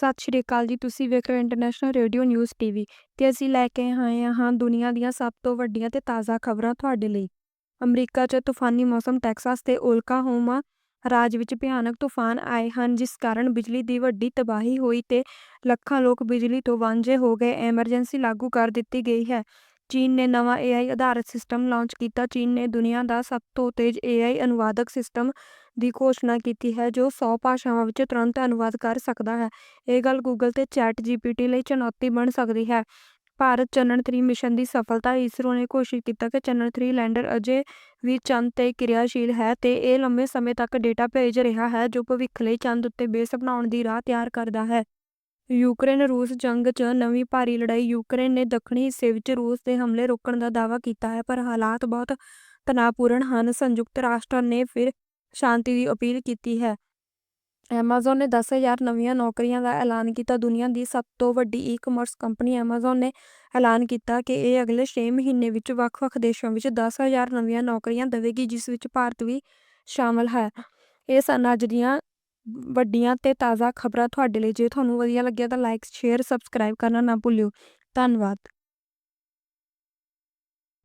ਸਤਿ ਸ਼੍ਰੀ ਅਕਾਲ ਜੀ, ਤੁਸੀਂ ਵੇਖ ਰਹੇ ਇੰਟਰਨੈਸ਼ਨਲ ਰੇਡੀਓ ਨਿਊਜ਼ ਟੀਵੀ ਤੇ ਅਸੀਂ ਲੈ ਕੇ ਆਏ ਹਾਂ ਦੁਨੀਆ ਦੀਆਂ ਸਭ ਤੋਂ ਵੱਡੀਆਂ ਤੇ ਤਾਜ਼ਾ ਖਬਰਾਂ ਤੁਹਾਡੇ ਲਈ। ਅਮਰੀਕਾ 'ਚ ਤੂਫਾਨੀ ਮੌਸਮ, ਟੈਕਸਾਸ ਤੇ ਓਕਲਾਹੋਮਾ ਰਾਜ ਵਿੱਚ ਭਿਆਨਕ ਤੂਫਾਨ ਆਏ ਹਨ, ਜਿਸ ਕਾਰਨ ਬਿਜਲੀ ਦੀ ਵੱਡੀ ਤਬਾਹੀ ਹੋਈ ਤੇ ਲੱਖਾਂ ਲੋਕ ਬਿਜਲੀ ਤੋਂ ਵਾਂਝੇ ਹੋ ਗਏ। ਐਮਰਜੈਂਸੀ ਲਾਗੂ ਕਰ ਦਿੱਤੀ ਗਈ ਹੈ। ਚੀਨ ਨੇ ਨਵਾਂ AI ਆਧਾਰਿਤ ਸਿਸਟਮ ਲਾਂਚ ਕੀਤਾ। ਚੀਨ ਨੇ ਦੁਨੀਆ ਦਾ ਸਭ ਤੋਂ ਤੇਜ਼ AI ਅਨੁਵਾਦਕ ਸਿਸਟਮ ਦੀ ਘੋਸ਼ਣਾ ਕੀਤੀ ਹੈ, ਜੋ 100 ਭਾਸ਼ਾਵਾਂ ਵਿੱਚ ਤੁਰੰਤ ਅਨੁਵਾਦ ਕਰ ਸਕਦਾ ਹੈ। ਇਹ ਗੱਲ ਗੂਗਲ ਤੇ ਚੈਟ ਜੀਪੀਟੀ ਲਈ ਚੁਣੌਤੀ ਬਣ ਸਕਦੀ ਹੈ। ਭਾਰਤ ਚੰਨ 3 ਮਿਸ਼ਨ ਦੀ ਸਫਲਤਾ ਇਸਰੋ ਨੇ ਘੋਸ਼ਿਤ ਕੀਤਾ ਕਿ ਚੰਨ 3 ਲੈਂਡਰ ਅਜੇ ਵੀ ਚੰਦ ਤੇ ਕਿਰਿਆਸ਼ੀਲ ਹੈ ਤੇ ਇਹ ਲੰਮੇ ਸਮੇਂ ਤੱਕ ਡੇਟਾ ਭੇਜ ਰਿਹਾ ਹੈ, ਜੋ ਭਵਿੱਖ ਲਈ ਚੰਦ ਉੱਤੇ ਬੇਸ ਬਣਾਉਣ ਦੀ ਰਾਹ ਤਿਆਰ ਕਰਦਾ ਹੈ। ਯੂਕਰੇਨ ਰੂਸ ਜੰਗ 'ਚ ਨਵੀਂ ਭਾਰੀ ਲੜਾਈ ਯੂਕਰੇਨ ਨੇ ਦੱਖਣੀ ਹਿੱਸੇ ਵਿੱਚ ਰੂਸ ਦੇ ਹਮਲੇ ਰੋਕਣ ਦਾ ਦਾਅਵਾ ਕੀਤਾ ਹੈ, ਪਰ ਹਾਲਾਤ ਬਹੁਤ ਤਣਾਅਪੂਰਨ ਹਨ। ਸੰਯੁਕਤ ਰਾਸ਼ਟਰ ਨੇ ਫਿਰ ਸ਼ਾਂਤੀ ਦੀ ਅਪੀਲ ਕੀਤੀ ਹੈ। ਐਮਾਜ਼ਨ ਨੇ 10000 ਨਵੀਆਂ ਨੌਕਰੀਆਂ ਦਾ ਐਲਾਨ ਕੀਤਾ। ਦੁਨੀਆ ਦੀ ਸਭ ਤੋਂ ਵੱਡੀ ਈ-ਕਮਰਸ ਕੰਪਨੀ ਐਮਾਜ਼ਨ ਨੇ ਐਲਾਨ ਕੀਤਾ ਕਿ ਇਹ ਅਗਲੇ ਛੇ ਮਹੀਨੇ ਵਿੱਚ ਵੱਖ-ਵੱਖ ਦੇਸ਼ਾਂ ਵਿੱਚ ਦਸ ਹਜ਼ਾਰ ਨਵੀਆਂ ਨੌਕਰੀਆਂ ਦੇਵੇਗੀ, ਜਿਸ ਵਿੱਚ ਭਾਰਤ ਵੀ ਸ਼ਾਮਲ ਹੈ। ਇਹ ਸਨ ਅੱਜ ਦੀਆਂ ਵੱਡੀਆਂ ਤੇ ਤਾਜ਼ਾ ਖਬਰਾਂ ਤੁਹਾਡੇ ਲਈ। ਜੇ ਤੁਹਾਨੂੰ ਵਧੀਆ ਲੱਗਿਆ ਤਾਂ ਲਾਈਕ ਸ਼ੇਅਰ ਸਬਸਕ੍ਰਾਈਬ ਕਰਨਾ ਨਾ ਭੁੱਲਿਓ। ਧੰਨਵਾਦ।